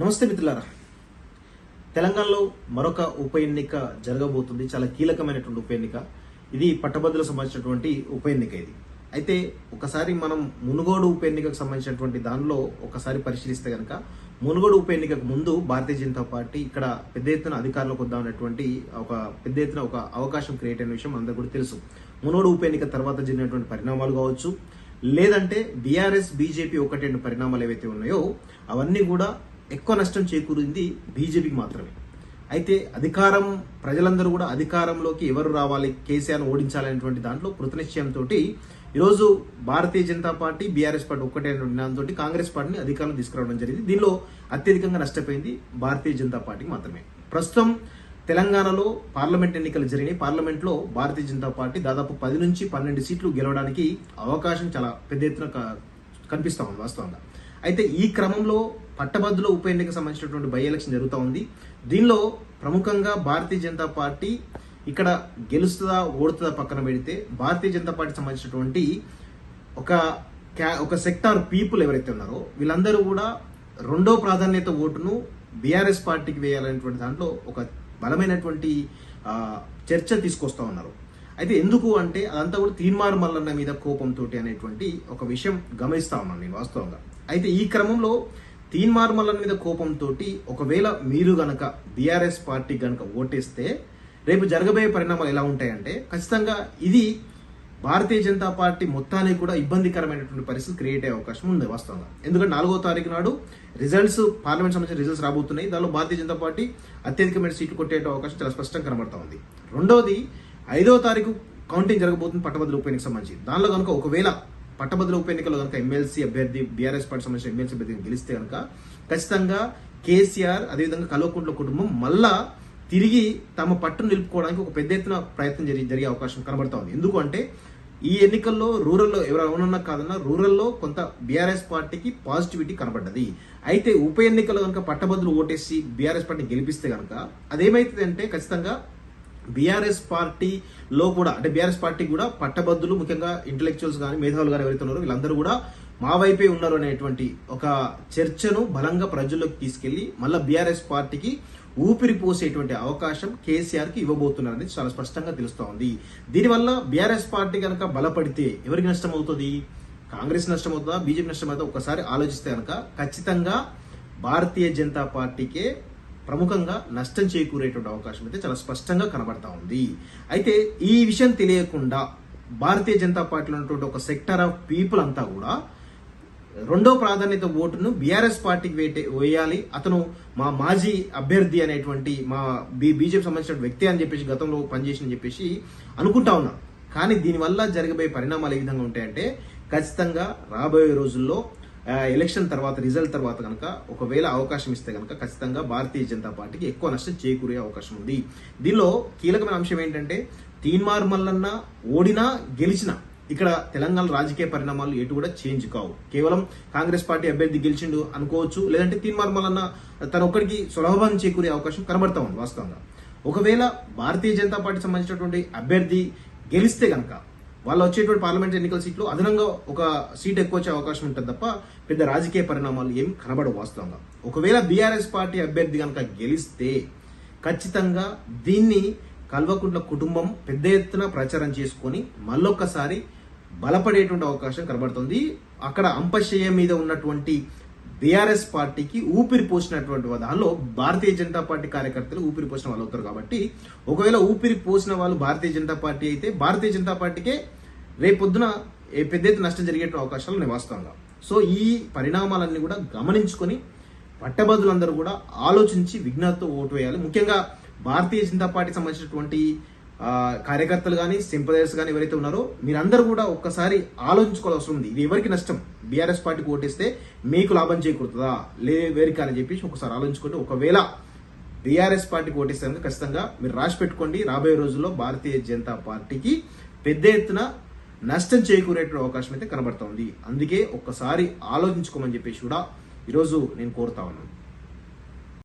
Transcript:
నమస్తే మిత్రులారా. తెలంగాణలో మరొక ఉప ఎన్నిక జరగబోతుంది. చాలా కీలకమైనటువంటి ఉప ఎన్నిక. ఇది పట్టభద్రులకు సంబంధించినటువంటి ఉప ఎన్నిక ఇది. అయితే ఒకసారి మనం మునుగోడు ఉప ఎన్నికకు సంబంధించినటువంటి దానిలో ఒకసారి పరిశీలిస్తే కనుక మునుగోడు ఉప ఎన్నికకు ముందు భారతీయ జనతా పార్టీ ఇక్కడ పెద్ద ఎత్తున అధికారంలోకి వద్దామనేటువంటి ఒక పెద్ద ఎత్తున ఒక అవకాశం క్రియేట్ అయిన విషయం అందరికీ కూడా తెలుసు. మునుగోడు ఉప ఎన్నిక తర్వాత జరిగినటువంటి పరిణామాలు కావచ్చు లేదంటే బీఆర్ఎస్ బీజేపీ ఒకటి రెండు పరిణామాలు ఏవైతే ఉన్నాయో అవన్నీ కూడా ఎక్కువ నష్టం చేకూరింది బీజేపీకి మాత్రమే. అయితే అధికారం ప్రజలందరూ కూడా అధికారంలోకి ఎవరు రావాలి కేసీఆర్ ఓడించాలనేటువంటి దాంట్లో కృతనిశ్చయంతో ఈరోజు Bharatiya Janata party BRS party ఒక్కటే దాంతో కాంగ్రెస్ పార్టీని అధికారంలో తీసుకురావడం జరిగింది. దీనిలో అత్యధికంగా నష్టపోయింది భారతీయ జనతా పార్టీకి మాత్రమే. ప్రస్తుతం తెలంగాణలో పార్లమెంట్ ఎన్నికలు జరిగినాయి. పార్లమెంట్లో భారతీయ జనతా పార్టీ దాదాపు పది నుంచి పన్నెండు సీట్లు గెలవడానికి అవకాశం చాలా పెద్ద ఎత్తున క- కనిపిస్తా ఉంది వాస్తవంగా. అయితే ఈ క్రమంలో పట్టభద్రులో ఉప ఎన్నిక సంబంధించినటువంటి బై ఎలక్షన్ జరుగుతూ ఉంది. దీనిలో ప్రముఖంగా భారతీయ జనతా పార్టీ ఇక్కడ గెలుస్తుందా ఓడుతుందా పక్కన పెడితే భారతీయ జనతా పార్టీ సంబంధించినటువంటి ఒక క్యా- ఒక సెక్టార్ పీపుల్ ఎవరైతే ఉన్నారో వీళ్ళందరూ కూడా రెండో ప్రాధాన్యత ఓటును బీఆర్ఎస్ పార్టీకి వేయాలనేటువంటి దాంట్లో ఒక బలమైనటువంటి చర్చ తీసుకొస్తా ఉన్నారు. అయితే ఎందుకు అంటే అదంతా కూడా తీన్మార్ మల్లన్న మీద కోపంతో అనేటువంటి ఒక విషయం గమనిస్తా ఉన్నాను నేను వాస్తవంగా. అయితే ఈ క్రమంలో తీన్ మల్లన్న మీద కోపంతో ఒకవేళ మీరు గనక బీఆర్ఎస్ పార్టీ గనక ఓటేస్తే రేపు జరగబోయే పరిణామాలు ఎలా ఉంటాయంటే ఖచ్చితంగా ఇది భారతీయ జనతా పార్టీ మొత్తానికి కూడా ఇబ్బందికరమైనటువంటి పరిస్థితి క్రియేట్ అయ్యే అవకాశం ఉంది వాస్తవంగా. ఎందుకంటే నాలుగో తారీఖు నాడు రిజల్ట్స్ పార్లమెంట్ సంబంధించిన రిజల్ట్స్ రాబోతున్నాయి. దానిలో భారతీయ జనతా పార్టీ అత్యధికమైన సీట్లు కొట్టే అవకాశం చాలా స్పష్టంగా కనబడతా ఉంది. రెండవది ఐదో తారీఖు కౌంటింగ్ జరగబోతుంది పట్టభద్రుల ఉప సంబంధించి. దానిలో కనుక ఒకవేళ పట్టభద్రుల ఉప ఎన్నికల్లో కనుక ఎమ్మెల్సీ అభ్యర్థి బీఆర్ఎస్ పార్టీ సంబంధించిన ఎమ్మెల్సీ అభ్యర్థి గెలిస్తే కనుక ఖచ్చితంగా కేసీఆర్ అదేవిధంగా కల్వకుంట్ల కుటుంబం మళ్ళా తిరిగి తమ పట్టును నిలుపుకోవడానికి ఒక పెద్ద ఎత్తున ప్రయత్నం జరిగి జరిగే అవకాశం కనబడతా ఉంది. ఎందుకు అంటే ఈ ఎన్నికల్లో రూరల్లో ఎవరు అవునన్నా కాదన్నా రూరల్లో కొంత బీఆర్ఎస్ పార్టీకి పాజిటివిటీ కనబడ్డది. అయితే ఉప ఎన్నికల్లో కనుక పట్టభద్రులు ఓటేసి బీఆర్ఎస్ పార్టీని గెలిపిస్తే కనుక అదేమైతుంది అంటే ఖచ్చితంగా బీఆర్ఎస్ పార్టీలో కూడా అంటే బీఆర్ఎస్ పార్టీ కూడా పట్టబద్దులు ముఖ్యంగా ఇంటలెక్చువల్స్ కానీ మేధావులు కానీ ఎవరైతే ఉన్నారో వీళ్ళందరూ కూడా మా వైపే ఉన్నారు అనేటువంటి ఒక చర్చను బలంగా ప్రజల్లోకి తీసుకెళ్ళి మళ్ళీ బీఆర్ఎస్ పార్టీకి ఊపిరి పోసేటువంటి అవకాశం కేసీఆర్కి ఇవ్వబోతున్నారని చాలా స్పష్టంగా తెలుస్తోంది దీనివల్ల బీఆర్ఎస్ పార్టీ కనుక బలపడితే ఎవరికి నష్టం అవుతుంది? కాంగ్రెస్ నష్టం అవుతుందా? బీజేపీ నష్టం అవుతుందా? ఒకసారి ఆలోచిస్తే కనుక ఖచ్చితంగా భారతీయ జనతా పార్టీకే ప్రముఖంగా నష్టం చేకూరేటువంటి అవకాశం అయితే చాలా స్పష్టంగా కనబడతా ఉంది. అయితే ఈ విషయం తెలియకుండా భారతీయ జనతా పార్టీలో ఉన్నటువంటి ఒక సెక్టర్ ఆఫ్ పీపుల్ అంతా కూడా రెండో ప్రాధాన్యత ఓటును బీఆర్ఎస్ పార్టీకి వేటే వేయాలి. అతను మా మాజీ అభ్యర్థి అనేటువంటి మా బీ బీజేపీ సంబంధించిన వ్యక్తి అని చెప్పేసి గతంలో పనిచేసి చెప్పేసి అనుకుంటా ఉన్నా. కానీ దీనివల్ల జరగబోయే పరిణామాలు ఏ విధంగా ఉంటాయంటే ఖచ్చితంగా రాబోయే రోజుల్లో ఎలక్షన్ తర్వాత రిజల్ట్ తర్వాత కనుక ఒకవేళ అవకాశం ఇస్తే కనుక ఖచ్చితంగా భారతీయ జనతా పార్టీకి ఎక్కువ నష్టం చేకూరే అవకాశం ఉంది. దీనిలో కీలకమైన అంశం ఏంటంటే తీన్మార్ మల్లన్న ఓడినా గెలిచినా ఇక్కడ తెలంగాణ రాజకీయ పరిణామాలు ఎటు కూడా చేంజ్ కావు. కేవలం కాంగ్రెస్ పార్టీ అభ్యర్థి గెలిచిండు అనుకోవచ్చు లేదంటే తీన్మార్ మల్లన్న తన ఒక్కడికి సులభం చేకూరే అవకాశం కనబడతా ఉంది వాస్తవంగా. ఒకవేళ భారతీయ జనతా పార్టీ సంబంధించినటువంటి అభ్యర్థి గెలిస్తే కనుక వాళ్ళు వచ్చేటువంటి పార్లమెంట్ ఎన్నికల సీట్లు అదనంగా ఒక సీట్ ఎక్కువ వచ్చే అవకాశం ఉంటుంది తప్ప పెద్ద రాజకీయ పరిణామాలు ఏం కనబడవు వాస్తవంగా. ఒకవేళ బీఆర్ఎస్ పార్టీ అభ్యర్థి కనుక గెలిస్తే ఖచ్చితంగా దీన్ని కల్వకుంట్ల కుటుంబం పెద్ద ఎత్తున ప్రచారం చేసుకొని మళ్ళొక్కసారి బలపడేటువంటి అవకాశం కనబడుతుంది. అక్కడ అంపశయ్య మీద ఉన్నటువంటి బీఆర్ఎస్ పార్టీకి ఊపిరి పోసినటువంటి దానిలో భారతీయ జనతా పార్టీ కార్యకర్తలు ఊపిరి పోసిన వాళ్ళు అవుతారు కాబట్టి ఒకవేళ ఊపిరి పోసిన వాళ్ళు భారతీయ జనతా పార్టీ అయితే భారతీయ జనతా పార్టీకే రేపొద్దున ఏ పెద్ద ఎత్తున నష్టం జరిగే అవకాశాలు ఉన్నాయి సో ఈ పరిణామాలన్నీ కూడా గమనించుకొని పట్టభద్రులందరూ కూడా ఆలోచించి విజ్ఞతతో ఓటు వేయాలి. ముఖ్యంగా భారతీయ జనతా పార్టీ సంబంధించినటువంటి కార్యకర్తలు కానీ సింపదైర్స్ కానీ ఎవరైతే ఉన్నారో మీరందరూ కూడా ఒక్కసారి ఆలోచించుకోవాల్సిన అవసరం ఉంది. ఇది ఎవరికి నష్టం? బీఆర్ఎస్ పార్టీకి ఓటేస్తే మీకు లాభం చేకూరుతుందా? లే వేరిక అని చెప్పేసి ఒకసారి ఆలోచించుకుంటే ఒకవేళ బీఆర్ఎస్ పార్టీకి ఓటేస్తే ఖచ్చితంగా మీరు రాసి పెట్టుకోండి. రాబోయే రోజుల్లో భారతీయ జనతా పార్టీకి పెద్ద ఎత్తున నష్టం చేకూరే అవకాశం అయితే కనబడుతోంది అందుకే ఒక్కసారి ఆలోచించుకోమని చెప్పేసి కూడా ఈరోజు నేను కోరుతా ఉన్నాను.